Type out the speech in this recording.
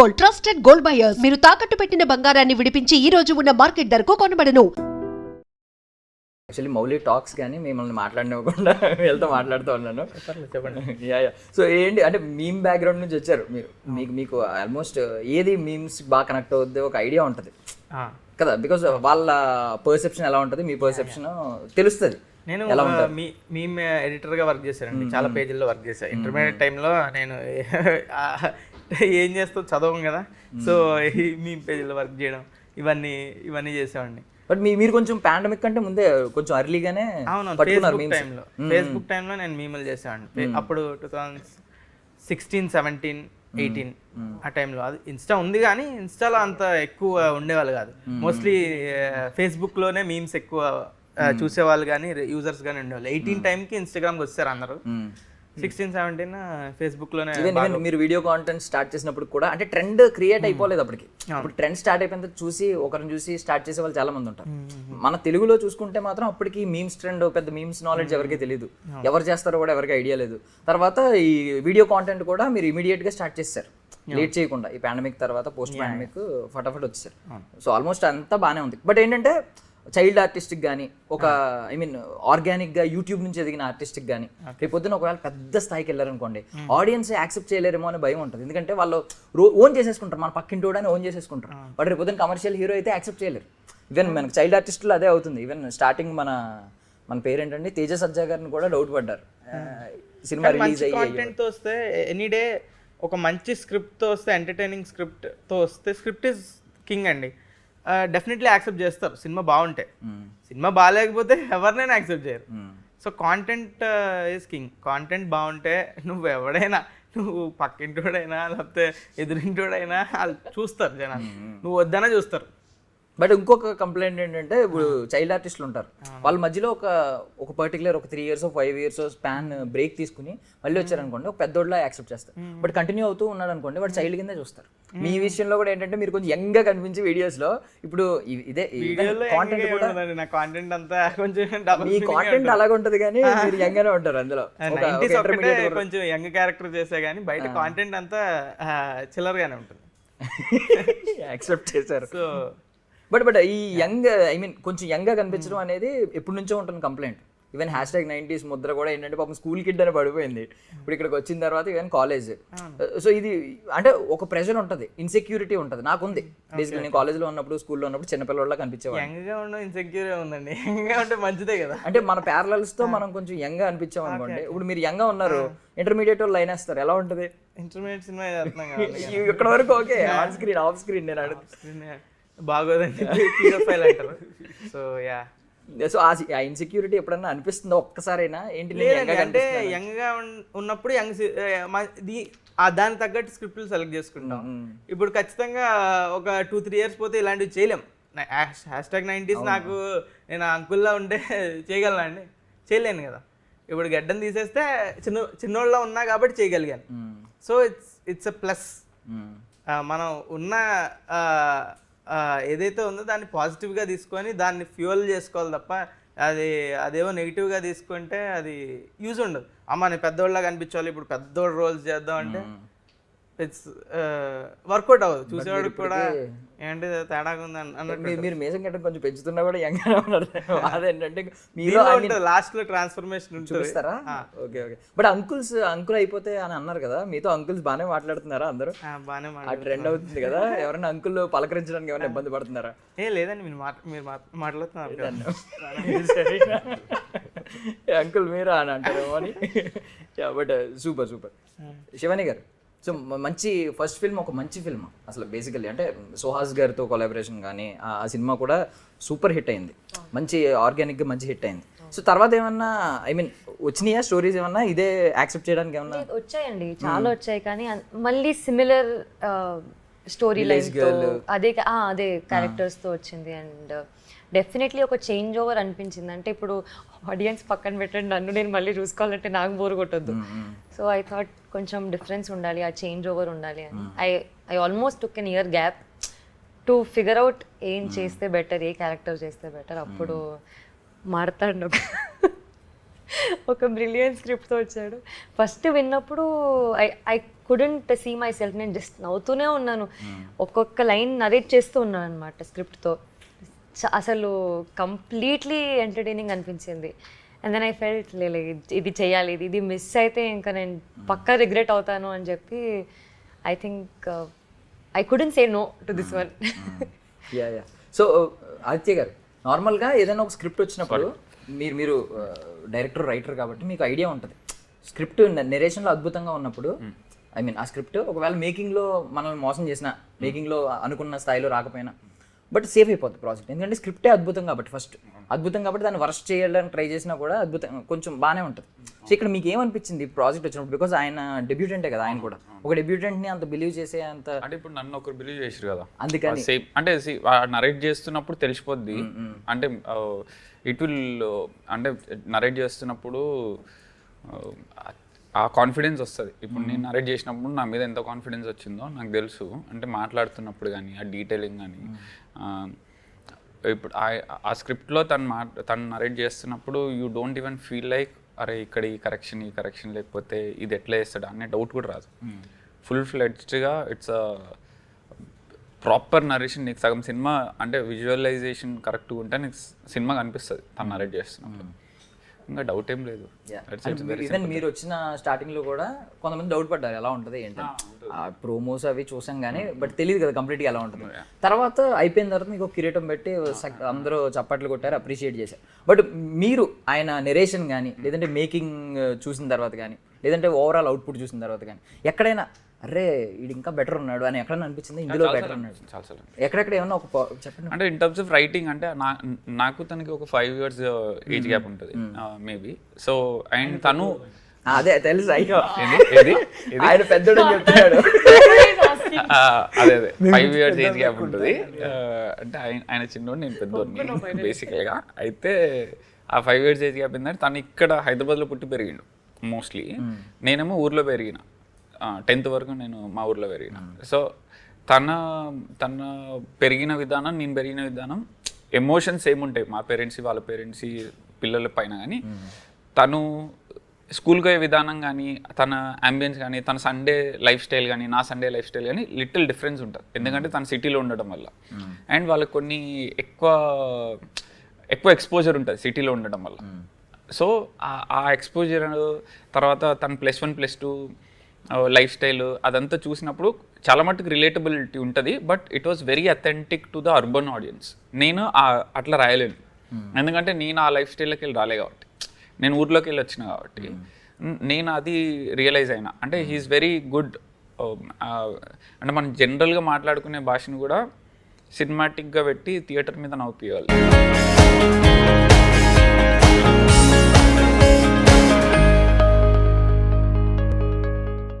Gold trusted gold buyers. మీరు తాకట్టు పెట్టిన బంగారాన్ని విడిపించి ఈ రోజు ఉన్న మార్కెట్ ధరకు కొనబడను. యాక్చువల్లీ మౌలి టాక్స్ కానీ మిమ్మల్ని మాట్లాడినవ్వకుండా వీళ్ళతో మాట్లాడుతూ ఉన్నాను. చెప్పండి యా యా. సో ఏంటి అంటే మీమ్ బ్యాక్గ్రౌండ్ నుంచి వచ్చారు. మీరు మీకు మీకు ఆల్మోస్ట్ ఏది మీమ్స్ బాగా కనెక్ట్ అవుద్ది ఒక ఐడియా ఉంటుంది. ఆ, కదా బికాస్ వాళ్ళ పర్సెప్షన్ ఎలా ఉంటుంది మీ పర్సెప్షన్ తెలుస్తుంది. నేను మీ మీమ్ ఎడిటర్గా వర్క్ చేశానండి. చాలా పేజీల్లో వర్క్ చేశాను ఇంటర్మీడియట్ టైంలో నేను ఏం చేస్తావు? చదవం కదా. సో ఈ మీమ్ పేజీల్లో వర్క్ చేయడం ఇవన్నీ ఇవన్నీ చేసేవాడిని. బట్ మీ మీరు కొంచెం పాండమిక్ కంటే ముందే కొంచెం అర్లీగానే అవును ఫేస్బుక్ టైంలో. ఫేస్బుక్ టైంలో నేను మీమల్ చేసేవాడిని. అప్పుడు two thousand sixteen seventeen eighteen ఆ టైంలో. అది ఇన్స్టా ఉంది కానీ ఇన్స్టాలో అంత ఎక్కువ ఉండేవాళ్ళు కాదు. మోస్ట్లీ ఫేస్బుక్లోనే మీమ్స్ ఎక్కువ చూసేవాళ్ళు కానీ యూజర్స్ కానీ ఉండేవాళ్ళు. ఎయిటీన్ టైంకి ఇన్స్టాగ్రామ్కి వచ్చారు అందరూ. సిక్స్టీన్ సెవెంటీన్ ఫేస్బుక్లోనే మీరు వీడియో కాంటెంట్ స్టార్ట్ చేసినప్పుడు కూడా అంటే ట్రెండ్ క్రియేట్ అయిపోలేదు అప్పటికి. ఇప్పుడు ట్రెండ్ స్టార్ట్ అయిపోయిన చూసి ఒకరిని చూసి స్టార్ట్ చేసే వాళ్ళు చాలా మంది ఉంటారు. మన తెలుగులో చూసుకుంటే మాత్రం అప్పటికి మీమ్స్ ట్రెండ్ పెద్ద మీమ్స్ నాలెడ్జ్ ఎవరికీ తెలియదు ఎవరు చేస్తారో కూడా ఎవరికి ఐడియా లేదు. తర్వాత ఈ వీడియో కాంటెంట్ కూడా మీరు ఇమీడియట్గా స్టార్ట్ చేస్తారు. లేట్ చేయకుండా. ఈ పాండమిక్ తర్వాత పోస్ట్ పాండమిక్ ఫటాఫట్ వచ్చేసారు. సో ఆల్మోస్ట్ అంతా బాగానే ఉంది. బట్ ఏంటంటే చైల్డ్ ఆర్టిస్ట్కి కానీ ఒక ఐ మీన్ ఆర్గానిక్గా యూట్యూబ్ నుంచి ఎదిగిన ఆర్టిస్ట్కి కానీ రేపు పొద్దున ఒకవేళ పెద్ద స్థాయికి వెళ్ళారనుకోండి ఆడియన్స్ యాక్సెప్ట్ చేయలేరేమో అని భయం ఉంటుంది. ఎందుకంటే వాళ్ళు ఓన్ చేసేసుకుంటారు. మన పక్కింటి కూడా ఓన్ చేసేసుకుంటారు బట్ రేపు పొద్దున కమర్షియల్ హీరో అయితే యాక్సెప్ట్ చేయలేరు. ఈవెన్ మనకి చైల్డ్ ఆర్టిస్టులు అదే అవుతుంది. ఈవెన్ స్టార్టింగ్ మన మన పేరేంటండి? తేజ సజ్జా గారిని కూడా డౌట్ పడ్డారు. ఆ, సినిమా రిలీజ్ అయ్యి వస్తే ఎనీ డే ఒక మంచి స్క్రిప్ట్తో వస్తే ఎంటర్టైనింగ్ స్క్రిప్ట్తో వస్తే స్క్రిప్ట్ ఇస్ కింగ్ అండి. డెఫినెట్లీ యాక్సెప్ట్ చేస్తారు. సినిమా బాగుంటే. సినిమా బాగాలేకపోతే ఎవరినైనా యాక్సెప్ట్ చేయరు. So content is king content బాగుంటే నువ్వు ఎవడైనా నువ్వు పక్కింటోడైనా లేకపోతే ఎదురింటోడైనా వాళ్ళు చూస్తారు జనాలు. నువ్వు వద్దనే చూస్తారు. బట్ ఇంకొక కంప్లైంట్ ఏంటంటే ఇప్పుడు చైల్డ్ ఆర్టిస్టులు ఉంటారు. వాళ్ళ మధ్యలో ఒక ఒక పర్టికులర్ ఒక three years five years span break తీసుకుని మళ్ళీ వచ్చారనుకోండి ఒక పెద్దోళ్ళ యాక్సెప్ట్ చేస్తారు. బట్ కంటిన్యూ అవుతూ ఉన్నాడు అనుకోండి వాడు చైల్డ్ కింద చూస్తారు. మీ విషయంలో కూడా ఏంటంటే మీరు కొంచెం యంగ్గా కనిపించే వీడియోస్లో ఇప్పుడు ఇదే కాంటెంట్ కూడా నా కాంటెంట్ అంతా కొంచెం మీ కాంటెంట్ అలాగే ఉంటది కానీ మీరు యంగ్ గానే ఉంటారు అందులో. కొంచెం యంగ్ క్యారెక్టర్ చేసే కానీ బయట కాంటెంట్ అంతా చిల్లరగానే ఉంటుంది. యాక్సెప్ట్ చేశారు. సో బట్ బట్ ఈ యంగ్ ఐ మీన్ కొంచెం యంగ్గా కనిపించడం అనేది ఎప్పటి నుంచో ఉంటుంది complaint even hashtag nineties ముద్ర కూడా ఏంటంటే పాపం స్కూల్ కిడ్ అని పడిపోయింది. ఇప్పుడు ఇక్కడికి వచ్చిన తర్వాత ఈవెన్ కాలేజ్ సో ఇది అంటే ఒక ప్రెషర్ ఉంటుంది ఇన్సెక్యూరిటీ ఉంటుంది నాకు ఉంది బేసిక్లీ నేను కాలేజ్లో ఉన్నప్పుడు స్కూల్లో ఉన్నప్పుడు చిన్నపిల్లల కనిపించేవాడు ఇన్సెక్యూర్ ఉందండి. ఉంటే మంచిదే కదా. అంటే మన ప్యారలల్స్తో మనం కొంచెం యంగ్ అనిపించాం అనుకోండి. ఇప్పుడు మీరు యంగ్ ఉన్నారు ఇంటర్మీడియట్ వాళ్ళు లైన్ వేస్తారు. ఎలా ఉంటుంది? ఇంటర్మీడియట్ సినిమా ఇక్కడ వరకు okay on screen off screen నేను అడుగు ఫైల్ అంటారు. సో యా సో ఆ ఇన్సెక్యూరిటీ ఎప్పుడన్నా అనిపిస్తుందో ఒక్కసారైనా? ఏంటి అంటే కనిపిస్తున్నానా? యంగ్గా ఉన్- ఉన్నప్పుడు యంగ్ ఆ దాని తగ్గట్టు స్క్రిప్ట్లు సెలెక్ట్ చేసుకుంటాం. ఇప్పుడు ఖచ్చితంగా ఒక టూ త్రీ ఇయర్స్ పోతే ఇలాంటివి చేయలేం. హ్యాష్ ట్యాగ్ నైంటీస్ నాకు నేను అంకుల్లా ఉంటే చేయగలను అండి? చేయలేను కదా. ఇప్పుడు గడ్డం తీసేస్తే చిన్న చిన్నోళ్ళ ఉన్నా కాబట్టి చేయగలిగాను. So it's it's a plus. మనం ఉన్న ఏదైతే ఉందో దాన్ని పాజిటివ్గా తీసుకొని దాన్ని ఫ్యూయల్ చేసుకోవాలి తప్ప అది అదేవో నెగిటివ్గా తీసుకుంటే అది యూజ్ ఉండదు. అమ్మ నేను పెద్దోళ్ళగా కనిపించాలి ఇప్పుడు పెద్దోళ్ళ రోల్స్ చేద్దాం అంటే వర్కౌట్ అవ్వదు. చూసేవాడికి కూడా ఏంటి తేడాగా ఉంది అన్నట్టు మీరు మేసం గడ్డ కొంచెం పెంచుతున్నా కూడా యంగ్ అదేంటంటే మీలో ఉంటుంది లాస్ట్లో ట్రాన్స్ఫర్మేషన్ చూపిస్తారా? Okay okay. But uncles uncle అయిపోతే అని అన్నారు కదా మీతో అంకుల్స్ బాగానే మాట్లాడుతున్నారా అందరూ? బాగానే ఆ ట్రెండ్ అవుతుంది కదా. ఎవరైనా అంకుల్ పలకరించడానికి ఏమైనా ఇబ్బంది పడుతున్నారా? ఏ లేదండి మీరు మీరు మాట్- మాట్లాడుతున్నారు. అంకుల్ మీరా అని అంటారేమో అని. బట్ సూపర్ సూపర్ శివాని గారు సో మంచి ఫస్ట్ ఫిల్మ్ ఒక మంచి ఫిల్మ్ అసలు బేసికల్లీ అంటే సుహాస్ గారితో కొలాబరేషన్ కానీ ఆ సినిమా కూడా సూపర్ హిట్ అయింది. మంచి ఆర్గానిక్గా మంచి హిట్ అయింది. సో తర్వాత ఏమన్నా ఐ మీన్ వచ్చినాయా స్టోరీస్ ఏమన్నా? ఇదే యాక్సెప్ట్ చేయడానికి ఏమన్నా? వచ్చాయండి. చాలా వచ్చాయి కానీ మళ్ళీ సిమిలర్ స్టోరీ లైన్ అదే అదే క్యారెక్టర్స్తో వచ్చింది. అండ్ డెఫినెట్లీ ఒక చేంజ్ ఓవర్ అనిపించింది. అంటే ఇప్పుడు ఆడియన్స్ పక్కన పెట్టండి నన్ను నేను మళ్ళీ చూసుకోవాలంటే నాకు బోర్ కొట్టొద్దు. సో ఐ థాట్ కొంచెం డిఫరెన్స్ ఉండాలి ఆ చేంజ్ ఓవర్ ఉండాలి అని. I I almost took an year gap to figure out ఏం చేస్తే బెటర్ ఏ క్యారెక్టర్ చేస్తే బెటర్ అప్పుడు మాడతాడు ఒక బ్రిలియన్ స్క్రిప్ట్తో వచ్చాడు. ఫస్ట్ విన్నప్పుడు I I couldn't see myself నేను జస్ట్ నవ్వుతూనే ఉన్నాను. ఒక్కొక్క లైన్ నరేట్ చేస్తూ ఉన్నాను అనమాట స్క్రిప్ట్తో అసలు కంప్లీట్లీ ఎంటర్టైనింగ్ అనిపించింది. అండ్ దెన్ ఐ ఫెల్ట్ లేదు ఇది చేయాలి ఇది ఇది మిస్ అయితే ఇంకా నేను పక్కా రిగ్రెట్ అవుతాను అని చెప్పి I think I couldn't say no to this one yeah yeah so Aditya గారు నార్మల్గా ఏదైనా ఒక స్క్రిప్ట్ వచ్చినప్పుడు మీరు మీరు డైరెక్టర్ రైటర్ కాబట్టి మీకు ఐడియా ఉంటుంది. స్క్రిప్ట్ నెరేషన్లో అద్భుతంగా ఉన్నప్పుడు ఐ మీన్ ఆ స్క్రిప్ట్ ఒకవేళ మేకింగ్లో మనం మోసం చేసిన మేకింగ్లో అనుకున్న స్థాయిలో రాకపోయినా బట్ సేఫ్ అయిపోతుంది ప్రాజెక్ట్. ఎందుకంటే స్క్రిప్టే అద్భుతం కాబట్టి ఫస్ట్. అద్భుతం కాబట్టి దాన్ని వర్స్ట్ చేయడానికి ట్రై చేసినా కూడా అద్భుతం కొంచెం బాగానే ఉంటుంది. సో ఇక్కడ మీకు ఏమనిపించింది ప్రాజెక్ట్ వచ్చినప్పుడు? బికాజ్ ఆయన డెబ్యూటెంటే కదా ఆయన కూడా. ఒక డెబ్యూటెంట్ని అంత బిలీవ్ చేసే అంత అంటే ఇప్పుడు నన్ను ఒకరు బిలీవ్ చేసారు కదా. అందుకని. సేమ్ అంటే నరేట్ చేస్తున్నప్పుడు తెలిసిపోద్ది. అంటే ఇట్ విల్ అంటే నరేట్ చేస్తున్నప్పుడు ఆ, కాన్ఫిడెన్స్ వస్తుంది. ఇప్పుడు నేను నరేట్ చేసినప్పుడు నా మీద ఎంత కాన్ఫిడెన్స్ వచ్చిందో నాకు తెలుసు. అంటే మాట్లాడుతున్నప్పుడు కానీ ఆ డీటెయిలింగ్ కానీ ఇప్పుడు ఆ- ఆ స్క్రిప్ట్లో తను మా తను నరేట్ చేస్తున్నప్పుడు you don't even feel like అరే ఇక్కడ ఈ కరెక్షన్ ఈ కరెక్షన్ లేకపోతే ఇది ఎట్లా చేస్తాడు? అనే డౌట్ కూడా రాదు. ఫుల్ ఫ్లెడ్జ్డ్గా ఇట్స్ ప్రాపర్ నరేషన్ నీకు సగం సినిమా అంటే విజువలైజేషన్ కరెక్ట్గా ఉంటే నీకు సినిమా కనిపిస్తుంది తను నరేట్ చేస్తున్నప్పుడు. ఇంకా డౌట్ ఏం లేదు. ఈవెన్ మీరు వచ్చిన స్టార్టింగ్లో కూడా కొంతమంది డౌట్ పడ్డారు ఎలా ఉంటది ఏంటి ఆ ప్రోమోస్ అవి చూసాం కానీ బట్ తెలియదు కదా కంప్లీట్గా ఎలా ఉంటుంది. తర్వాత అయిపోయిన తర్వాత మీకు కిరీటం పెట్టి అందరూ చప్పట్లు కొట్టారు అప్రిషియేట్ చేశారు. బట్ మీరు ఆయన నెరేషన్ కానీ లేదంటే మేకింగ్ చూసిన తర్వాత కానీ లేదంటే ఓవరాల్ అవుట్పుట్ చూసిన తర్వాత కానీ ఎక్కడైనా అరే ఇది ఇంకా బెటర్ ఉన్నాడు అని ఎక్కడైనా అనిపించింది? ఇందులో బెటర్ ఉన్నాడు. ఎక్కడెక్కడ ఏమన్నా ఒక చెప్పండి. అంటే ఇన్ టర్మ్స్ ఆఫ్ రైటింగ్ అంటే నాకు తనకి ఒక ఫైవ్ ఇయర్స్ ఏజ్ గ్యాప్ ఉంటుంది మేబీ సో అండ్ తను అదే తెలుసు? అయ్యో? ఆయన పెద్దోడు చెప్తున్నాడు. అదే అదే. ఫైవ్ ఇయర్స్ ఏజ్ గ్యాప్ ఉంటుంది. అంటే ఆయన ఆయన చిన్నోడు నేను పెద్దోడిని బేసికల్గా అయితే ఆ ఫైవ్ ఇయర్స్ ఏజ్ గ్యాప్ ఏంటంటే తను ఇక్కడ హైదరాబాద్లో పుట్టి పెరిగిండు మోస్ట్లీ నేనేమో ఊర్లో పెరిగిన. టెన్త్ వరకు నేను మా ఊర్లో పెరిగిన. సో తన తన పెరిగిన విధానం నేను పెరిగిన విధానం ఎమోషన్స్ ఏముంటాయి? మా పేరెంట్స్ వాళ్ళ పేరెంట్స్ పిల్లల పైన కానీ తను స్కూల్కి పోయే విధానం కానీ తన అంబియన్స్ కానీ తన సండే లైఫ్ స్టైల్ కానీ నా సండే లైఫ్ స్టైల్ కానీ లిటిల్ డిఫరెన్స్ ఉంటుంది. ఎందుకంటే తన సిటీలో ఉండడం వల్ల. అండ్ వాళ్ళకి కొన్ని ఎక్కువ ఎక్కువ ఎక్స్పోజర్ ఉంటుంది సిటీలో ఉండడం వల్ల. సో ఆ ఎక్స్పోజర్ తర్వాత తన plus one plus two lifestyle అదంతా చూసినప్పుడు చాలా మట్టుకు రిలేటబిలిటీ ఉంటుంది. But it was very authentic to the urban audience నేను అట్లా రాయలేను. ఎందుకంటే నేను ఆ లైఫ్ స్టైల్లోకి వెళ్ళి రాలే కాబట్టి. నేను ఊర్లోకి వెళ్ళి వచ్చిన కాబట్టి నేను అది రియలైజ్ అయినా. అంటే హీఈస్ వెరీ గుడ్ అంటే మనం జనరల్గా మాట్లాడుకునే భాషను కూడా సినిమాటిక్గా పెట్టి థియేటర్ మీద నవ్వుపియాలి